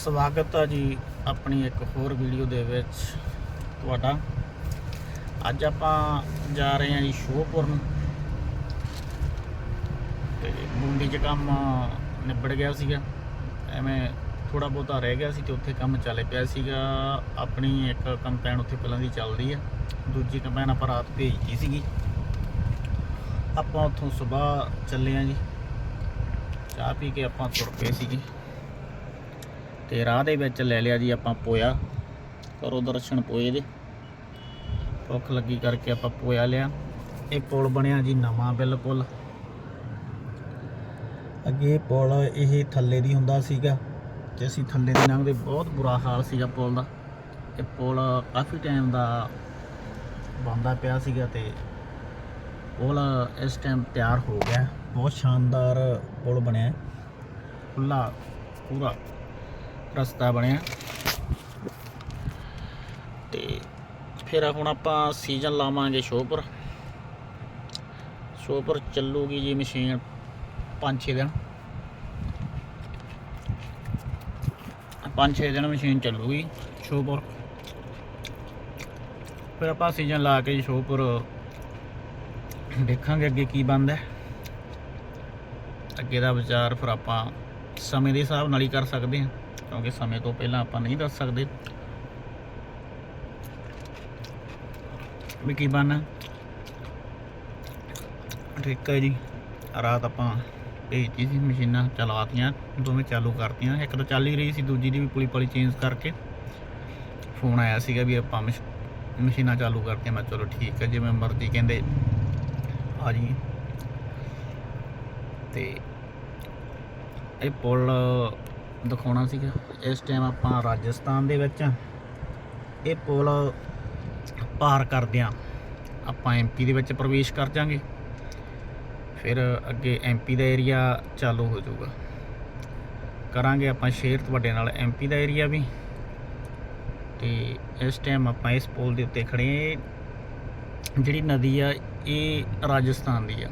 ਸਵਾਗਤ ਹੈ ਜੀ ਆਪਣੀ ਇੱਕ ਹੋਰ ਵੀਡੀਓ ਦੇ ਵਿੱਚ ਤੁਹਾਡਾ। ਅੱਜ ਆਪਾਂ ਜਾ ਰਹੇ ਹਾਂ ਜੀ ਸ਼ੋਪੁਰ ਨੂੰ ਤੇ ਮੁੰਡੀ 'ਚ ਕੰਮ ਨਿਬੜ ਗਿਆ ਸੀਗਾ। ਐਵੇਂ ਥੋੜਾ ਬਹੁਤਾ ਰਹਿ ਗਿਆ ਸੀ ਤੇ ਉੱਥੇ ਕੰਮ ਚੱਲ ਪਿਆ ਸੀਗਾ। ਆਪਣੀ ਇੱਕ ਕੰਪੈਨ ਉੱਥੇ ਪਹਿਲਾਂ ਦੀ ਚੱਲਦੀ ਆ। ਦੂਜੀ ਕੰਪੈਨ ਆਪਾਂ ਰਾਤ ਭੇਜਤੀ ਸੀਗੀ। ਆਪਾਂ ਉੱਥੋਂ ਸਵੇਰ ਚੱਲੇ ਆ ਜੀ। ਚਾਹ ਪੀ ਕੇ ਆਪਾਂ ਤੁਰ ਪਏ ਸੀਗੇ। ਤੇ ਰਾਹ ਦੇ ਵਿੱਚ ਲੈ ਲਿਆ ਜੀ ਆਪਾਂ ਪੋਇਆ। ਕਰੋ ਦਰਸ਼ਨ ਪੋਏ ਦੇ। ਭੁੱਖ ਲੱਗੀ ਕਰਕੇ ਆਪਾਂ ਪੋਇਆ ਲਿਆ। ਇਹ ਪੁਲ ਬਣਿਆ ਜੀ ਨਵਾਂ ਬਿਲਕੁਲ। ਅੱਗੇ ਪੁਲ ਇਹ ਥੱਲੇ ਦੀ ਹੁੰਦਾ ਸੀਗਾ ਤੇ ਅਸੀਂ ਥੱਲੇ ਦੀ ਲੰਘਦੇ। ਬਹੁਤ ਬੁਰਾ ਹਾਲ ਸੀਗਾ ਪੁਲ ਦਾ। ਇਹ ਪੁਲ ਕਾਫੀ ਟਾਈਮ ਦਾ ਬੰਦਾ ਪਿਆ ਸੀਗਾ ਤੇ ਪੁਲ ਇਸ ਟਾਈਮ ਤਿਆਰ ਹੋ ਗਿਆ। ਬਹੁਤ ਸ਼ਾਨਦਾਰ ਪੁਲ ਬਣਿਆ। ਖੁੱਲਾ ਪੂਰਾ। ਰਸਤਾ ਬਣਿਆ। ਤੇ ਫਿਰ ਹੁਣ ਆਪਾਂ ਸੀਜ਼ਨ ਲਾਵਾਂਗੇ ਸ਼ੋਪਰ ਸ਼ੋਪਰ ਚੱਲੂਗੀ ਜੀ ਮਸ਼ੀਨ 5-6 ਦਿਨ। 5-6 ਦਿਨ ਮਸ਼ੀਨ ਚੱਲੂਗੀ ਸ਼ੋਪਰ ਫਿਰ ਆਪਾਂ ਸੀਜ਼ਨ ਲਾ ਕੇ ਸ਼ੋਪਰ ਦੇਖਾਂਗੇ ਅੱਗੇ ਕੀ ਬਣਦਾ। ਅੱਗੇ ਦਾ ਵਿਚਾਰ ਫਿਰ ਆਪਾਂ ਸਮੇਂ ਦੇ ਹਿਸਾਬ ਨਾਲ ਹੀ ਕਰ ਸਕਦੇ ਹਾਂ। ਕਿਉਂਕਿ ਸਮੇਂ ਤੋਂ ਪਹਿਲਾਂ ਆਪਾਂ ਨਹੀਂ ਦੱਸ ਸਕਦੇ। ਵੀ ਕੀ ਬਣਨਾ? ਠੀਕ ਹੈ ਜੀ। ਰਾਤ ਆਪਾਂ ਭੇਜੀ ਸੀ ਮਸ਼ੀਨਾਂ ਚਲਾਤੀਆਂ, ਦੋਵੇਂ ਚਾਲੂ ਕਰਤੀਆਂ। ਇੱਕ ਤਾਂ ਚੱਲ ਹੀ ਰਹੀ ਸੀ, ਦੂਜੀ ਦੀ ਵੀ ਪੁਲੀ ਪੁਲੀ ਚੇਂਜ ਕਰਕੇ। ਫੋਨ ਆਇਆ ਸੀਗਾ ਵੀ ਆਪਾਂ ਮਸ਼- ਮਸ਼ੀਨਾਂ ਚਾਲੂ ਕਰਤੀਆਂ। ਮੈਂ ਚਲੋ ਠੀਕ ਹੈ, ਜਿਵੇਂ ਮਰਜ਼ੀ ਕਹਿੰਦੇ। ਆ ਜੀ। ਤੇ ਇਹ ਪੁਲ ਦਿਖਾਉਣਾ ਸੀਗਾ। ਇਸ ਟਾਈਮ ਆਪਾਂ ਰਾਜਸਥਾਨ ਦੇ ਵਿੱਚ ਇਹ ਪੁਲ ਪਾਰ ਕਰਦਿਆਂ ਆਪਾਂ ਐਮਪੀ ਦੇ ਵਿੱਚ ਪ੍ਰਵੇਸ਼ ਕਰ ਜਾਾਂਗੇ। ਫਿਰ ਅੱਗੇ ਐਮਪੀ ਦਾ ਏਰੀਆ ਚਾਲੂ ਹੋ ਜਾਊਗਾ। ਕਰਾਂਗੇ ਆਪਾਂ ਸ਼ੇਅਰ ਤੁਹਾਡੇ ਨਾਲ ਐਮਪੀ ਦਾ ਏਰੀਆ ਵੀ। ਤੇ ਇਸ ਟਾਈਮ ਆਪਾਂ ਇਸ ਪੁਲ ਦੇ ਉੱਤੇ ਖੜੇ ਜਿਹੜੀ ਨਦੀ ਆ, ਇਹ ਰਾਜਸਥਾਨ ਦੀ ਆ।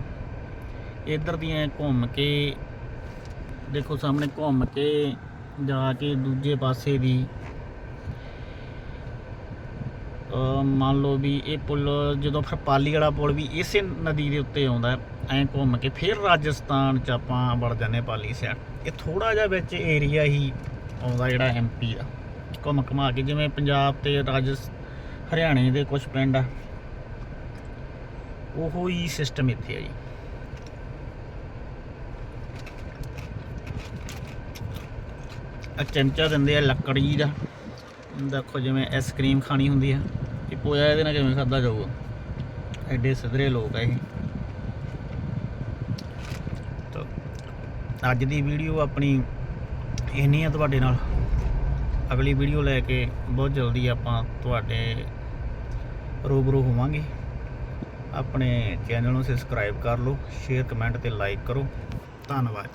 ਇਧਰ ਦੀਆਂ ਘੁੰਮ ਕੇ ਦੇਖੋ ਸਾਹਮਣੇ ਘੁੰਮ ਕੇ ਜਾ ਕੇ ਦੂਜੇ ਪਾਸੇ ਦੀ। ਮੰਨ ਲਓ ਵੀ ਇਹ ਪੁਲ ਜਦੋਂ ਫਿਰ ਪਾਲੀ ਵਾਲਾ ਪੁਲ ਵੀ ਇਸੇ ਨਦੀ ਦੇ ਉੱਤੇ ਆਉਂਦਾ, ਐ ਘੁੰਮ ਕੇ ਫਿਰ ਰਾਜਸਥਾਨ ਚ ਆਪਾਂ ਵੜ ਜਾਂਦੇ ਪਾਲੀ ਸਾਈਡ ਇਹ ਥੋੜਾ ਜਿਹਾ ਵਿੱਚ ਏਰੀਆ ਹੀ ਆਉਂਦਾ ਜਿਹੜਾ ਐਮਪੀ ਦਾ ਘੁੰਮ ਘੁਮਾ ਕੇ ਜਿਵੇਂ ਪੰਜਾਬ ਤੇ ਰਾਜਸ, ਹਰਿਆਣੇ ਦੇ ਕੁਝ ਪਿੰਡ ਆ, ਉਹੋ ਹੀ ਸਿਸਟਮ ਇੱਥੇ ਆ ਜੀ। ਚਮਚਾ ਦਿੰਦੇ ਆ ਲੱਕੜੀ ਦਾ। ਦੇਖੋ ਜਿਵੇਂ ਆਈਸਕ੍ਰੀਮ ਖਾਣੀ ਹੁੰਦੀ ਆ। ਇਹ ਪੋਇਆ ਇਹਦੇ ਨਾਲ ਕਿਵੇਂ ਖਾਦਾ ਜਾਊਗਾ? ਐਡੇ ਸਦਰੇ ਲੋਕ ਆ ਇਹ। ਤਾਂ ਅੱਜ ਦੀ ਵੀਡੀਓ ਆਪਣੀ ਇੰਨੀ ਆ ਤੁਹਾਡੇ ਨਾਲ। ਅਗਲੀ ਵੀਡੀਓ ਲੈ ਕੇ ਬਹੁਤ ਜਲਦੀ ਆਪਾਂ ਤੁਹਾਡੇ ਰੂਬਰੂ ਹੋਵਾਂਗੇ। ਆਪਣੇ ਚੈਨਲ ਨੂੰ ਸਬਸਕ੍ਰਾਈਬ ਕਰ ਲਓ ਸ਼ੇਅਰ ਕਮੈਂਟ ਤੇ ਲਾਈਕ ਕਰੋ। ਧੰਨਵਾਦ।